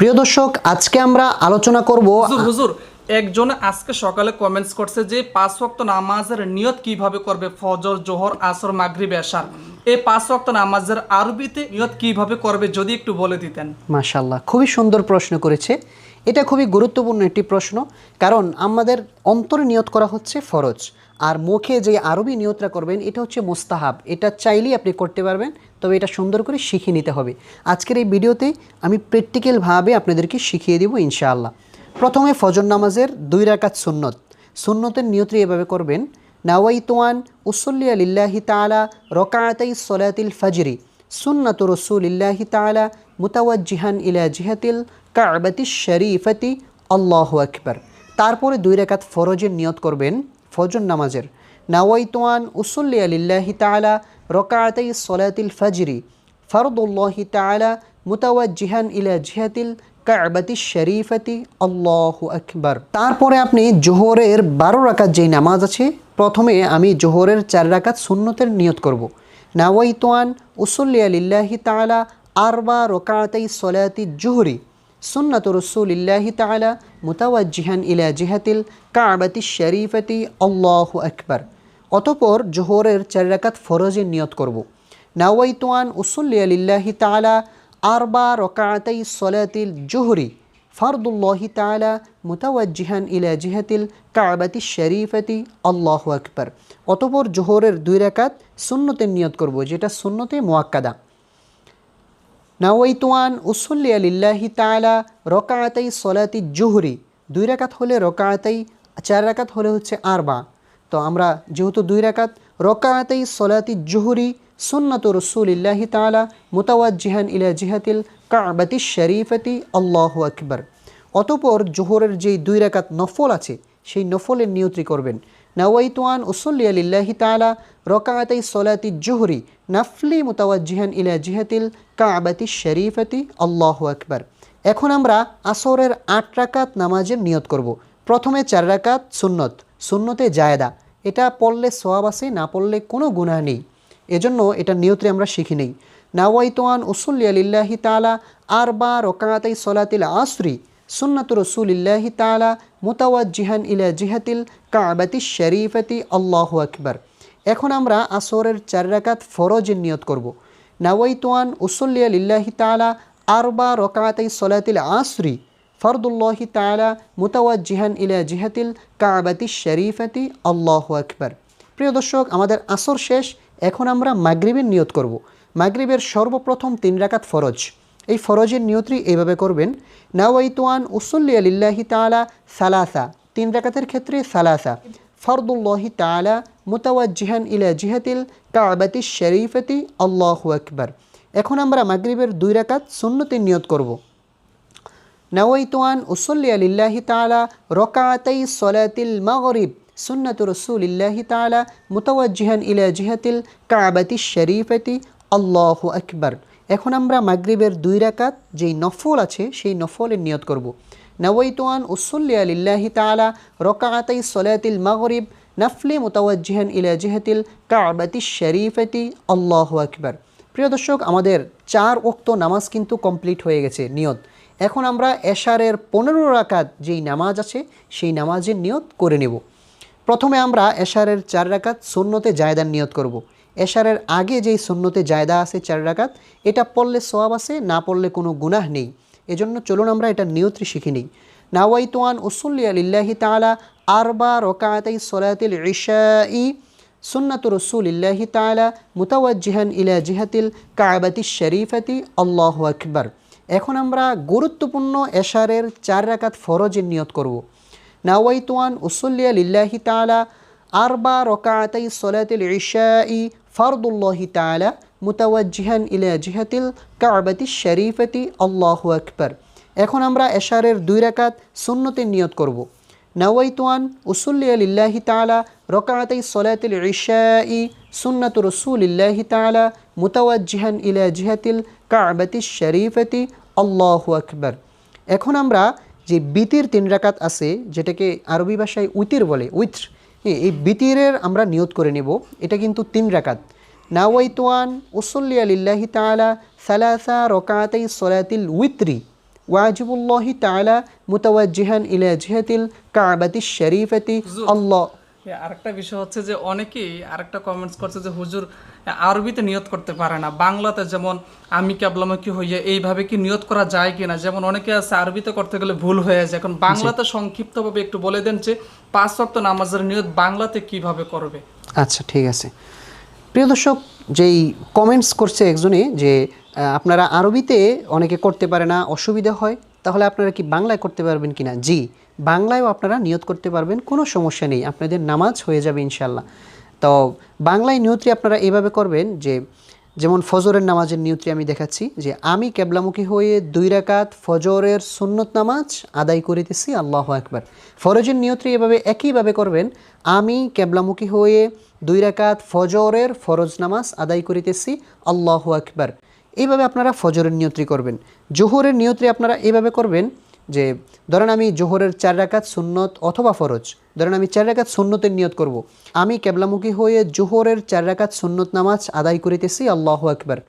প্রিয় দর্শক আজকে আমরা আলোচনা করব হুজুর একজন আজকে সকালে কমেন্টস করছে যে পাঁচ ওয়াক্ত নামাজের নিয়ত কীভাবে করবে? ফজর জোহর আসর মাগরিব এশার। এই পাঁচ ওয়াক্ত নামাজের আরবিতে নিয়ত কীভাবে করবে যদি একটু বলে দিতেন? মাশাল্লাহ খুবই সুন্দর প্রশ্ন করেছে। এটা খুবই গুরুত্বপূর্ণ একটি প্রশ্ন কারণ আমাদের অন্তরে নিয়ত করা হচ্ছে ফরজ। আর মুখে যে আরবি নিয়তটা করবেন এটা হচ্ছে মোস্তাহাব। এটা চাইলেই আপনি করতে পারবেন তবে এটা সুন্দর করে শিখে নিতে হবে। আজকের এই ভিডিওতে আমি প্র্যাকটিক্যালভাবে আপনাদেরকে শিখিয়ে দেবো ইনশাআল্লাহ। প্রথমে ফজর নামাজের দুই রাকাত সুন্নত। সুন্নতের নিয়তটি এভাবে করবেন, নাওয়াইতোয়ান উসল্লি আলিল্লাহি তালা রকায়াতাই সলাতিল ফজরি, সুন্নত রসুল রসুলিল্লাহি তালা মুতাওয়াজ্জিহান ইলা জিহাতিল কাবাতি শরীফতি, আল্লাহ আকবর। তারপরে দুই রেখাত ফরজের নিয়ত করবেন, ফজর নামাজের। নাওয়াইতোয়ান উসল্লি আলিল্লাহি তালা রকায়াতাই সলাতিল ফজরি, ফরদুল্লাহি তালা মুতাওয়াজ্জিহান ইলা জিহাতিল কাবাতি শরীফতি, আল্লাহ আকবর। তারপরে আপনি জোহরের বারো রাকাত যেই নামাজ আছে, প্রথমে আমি জোহরের চার রাকাত সুন্নতের নিয়ত করব। নাওয়াইতোয়ান উসল্লি আলিল্লাহি তালা আরবা রকাতাই সলাতি জোহরি, সুন্নত রসুলিল্লাহি তালা মুতাওয়াজ্জিহান ইলা জিহাতিল কাবাতি শরীফতি, আল্লাহ আকবর। অতপর জোহরের চার রাকাত ফরজের নিয়ত করব। নাওয়াইতোয়ান উসল্লি আলিল্লাহি তালা আরবা রকাতাই সলাতিল জোহরি ফরদুল্লাহি তালা মুতাওয়াজ্জিহান ইলা জিহাতিল কাবাতি শরীফতি আল্লাহ আকবর। অতপর জোহরের দুই রাকাত সুন্নতের নিয়ত করব, যেটা সুন্নতে মোয়াক্কাদা। নাওয়াইতুয়ান উসল্লি আলিল্লাহি তালা রকায়াতাই সলাতি জোহরি। দুই রাকাত হলে রকায়াতাই চার রাকাত হলে হচ্ছে আরবা। তো আমরা যেহেতু দুই রাকাত রকায়াতাই সলাতি জুহরি সুন্নত রসুলিল্লাহি তালা মুতাওয়াজ্জিহান ইলা জিহাতিল কাবাতি শরীফতি, আল্লাহ আকবর। অতপর জোহরের যেই দুই রাকাত নফল আছে, সেই নফলের নিয়ত্রি করবেন। নাওয়াইতুয়ান উসল্লি আলিল্লাহি তালা রকায়াতাই সলাতি জোহরি নাফলি মুতাওয়াজ্জিহান ইলা জিহাতিল কাবাতি শরীফতি, আল্লাহ আকবর। এখন আমরা আসরের আট রাকাত নামাজের নিয়ত করব। প্রথমে চার রাকাত সুন্নত, সুন্নতে জায়দা। এটা পড়লে সোয়াব আছে, না পড়লে কোনো গুনাহ নেই। এজন্য এটা নিয়ত্রে আমরা শিখি নেই। নাওয়াইতোয়ান উসুল্লি আলিল্লাহি তালা আরবা রকাতাই সলাতিল আসরি সুন্নত রসুলিল্লাহি তালা মুতাওয়াজ্জিহান ইলা জিহাতিল কাবাতি শরীফতি আল্লাহ আকবর। এখন আমরা আসরের চার রাকাত ফরজের নিয়ত করব। নাওয়াইতোয়ান উসুল্লি আলিল্লাহি তালা আরবা রকাতাই সলাতিল আসরি ফরদুল্লাহি তালা মুতাওয়াজ্জিহান ইলা জিহাতিল কাবাতি শরীফতি, আল্লাহ আকবর। প্রিয় দর্শক, আমাদের আসর শেষ, এখন আমরা মাগরিবের নিয়ত করব। মাগরিবের সর্বপ্রথম তিন রাকাত ফরজ। এই ফরজের নিয়ত্রি এইভাবে করবেন নাওয়াইতুয়ান উসল্লি আলিল্লাহি তালা সালাসা। তিন রাকাতের ক্ষেত্রে সালাসা। ফরদুল্লাহি তালা মুতাওয়াজ্জিহান ইলা জিহাতিল কাবাতি শরীফতি, আল্লাহ আকবর। এখন আমরা মাগরিবের দুই রাকাত সুন্নতির নিয়ত করব। নাওয়াইতুয়ান উসল্লি আলিল্লাহি তালা রকাতাই সলাতিল মাগরিব সুন্নত রসুলিল্লাহি তালা মুতাওয়াজ্জিহান ইলা জিহাতিল কাবাতি শরীফতি আল্লাহ আকবর এখন আমরা মাগরিবের দুই রাকাত যেই নফল আছে, সেই নফলের নিয়ত করব। নওয়াইতুয়ান উসল্লি আলিল্লাহি তালা রকাতাই সলাতিল মাগরিব নফলি মুতাওয়াজ্জিহান ইলা জিহাতিল কাবাতি শরীফতি আল্লাহ আকবর প্রিয় দর্শক, আমাদের চার ওক্ত নামাজ কিন্তু কমপ্লিট হয়ে গেছে নিয়ত। এখন আমরা এশারের পনেরো রাকাত যেই নামাজ আছে, সেই নামাজের নিয়ত করে নেব। প্রথমে আমরা এশারের চার রাকাত সুন্নতে জায়দার নিয়ত করব। এশারের আগে যেই সুন্নতে জায়দা আছে চার রাকাত, এটা পড়লে সোয়াব আছে, না পড়লে কোনো গুনাহ নেই। এজন্য চলুন আমরা এটা নিয়ত্রি শিখে নিই। নাওয়াইতোয়ান উসুল্লি আলিল্লাহি তালা আরবা রকাতাই সলাতিল ইশাই সুন্নত রসুলিল্লাহি তালা মুতাওয়াজ্জিহান ইলা জিহাতিল কাবাতি শরীফতি, আল্লাহ আকবর। এখন আমরা গুরুত্বপূর্ণ এশারের চার রাকাত ফরজের নিয়ত করব। নাওয়াইতুয়ান উসল্লিয়া লিল্লাহি তালা আরবা রকাতাই সলাতিল ইশাই ফরদুল্লাহি তালা মুতাওয়াজ্জিহান ইলা জিহাতিল কাবাতি শরীফতি আল্লাহ আকবর। এখন আমরা এশারের দুই রাকাত সুন্নতের নিয়ত করব। নাওয়াইতুয়ান উসল্লিয়া লিল্লাহি তালা রকাতাই সলাতিল ইশাই সুন্নত রসুলিল্লাহি তালা মুতাওয়াজ্জিহান ইলা জিহাতিল কাবাতি শরীফতি আল্লাহ আকবর। এখন আমরা যে বিতির তিন রাকাত আছে যেটাকে আরবি ভাষায় উইতির বলে উইথ এই বিতিরের আমরা নিয়ত করে নেব। এটা কিন্তু তিন রাকাত। নাওয়াইতোয়ান উসল্লি আলিল্লাহি তালা সালাসা রকাতাই সলাতিল উইত্রি ওয়াজিবুল্লাহি তাআলা মুতাওয়াজ্জিহান ইলা জিহাতিল কাবাতি শরীফাতি। আল্লাহ আরেকটা বিষয় হচ্ছে যে অনেকেই আরেকটা কমেন্টস করছে যে হুজুর আরবিতে নিয়ত করতে পারে না। বাংলাতে যেমন আমি ক্যাবলামুখী হইয়া এইভাবে কি নিয়ত করা যায় কিনা? যেমন অনেকে আছে আরবিতে করতে গেলে ভুল হয়ে যায়। এখন বাংলাতে সংক্ষিপ্তভাবে একটু বলে দেন যে পাঁচ ওয়াক্ত নামাজের নিয়ত বাংলাতে কীভাবে করবে? আচ্ছা ঠিক আছে। প্রিয় দর্শক যেই কমেন্টস করছে একজনে যে আপনারা আরবিতে অনেকে করতে পারে না অসুবিধা হয়। তাহলে আপনারা কি বাংলায় করতে পারবেন কিনা? জি, বাংলায়ও আপনারা নিয়ত করতে পারবেন, কোনো সমস্যা নেই, আপনাদের নামাজ হয়ে যাবে ইনশাল্লাহ তো বাংলায় নিয়তটি আপনারা এভাবে করবেন যে, যেমন ফজরের নামাজের নিয়তটি আমি দেখাচ্ছি, যে আমি কেবলামুখী হয়ে দুই রাকাত ফজরের সুন্নত নামাজ আদায় করিতেছি, আল্লাহ একবার ফরজের নিয়তটি এভাবে একইভাবে করবেন, আমি কেবলামুখী হয়ে দুই রাকাত ফজরের ফরজ নামাজ আদায় করিতেছি, আল্লাহ আকবার। এইভাবে আপনারা ফজরের নিয়ত্রী করবেন জোহরের নিয়ত্রী আপনারা এইভাবে করবেন যে, ধরেন আমি জোহরের চার রাকাত সুন্নত অথবা ফরজ, ধরেন আমি চার রাকাত সুন্নতের নিয়ত করব। আমি কেবলামুখী হয়ে জোহরের চার রাকাত সুন্নত নামাজ আদায় করিতেছি, আল্লাহ আকবার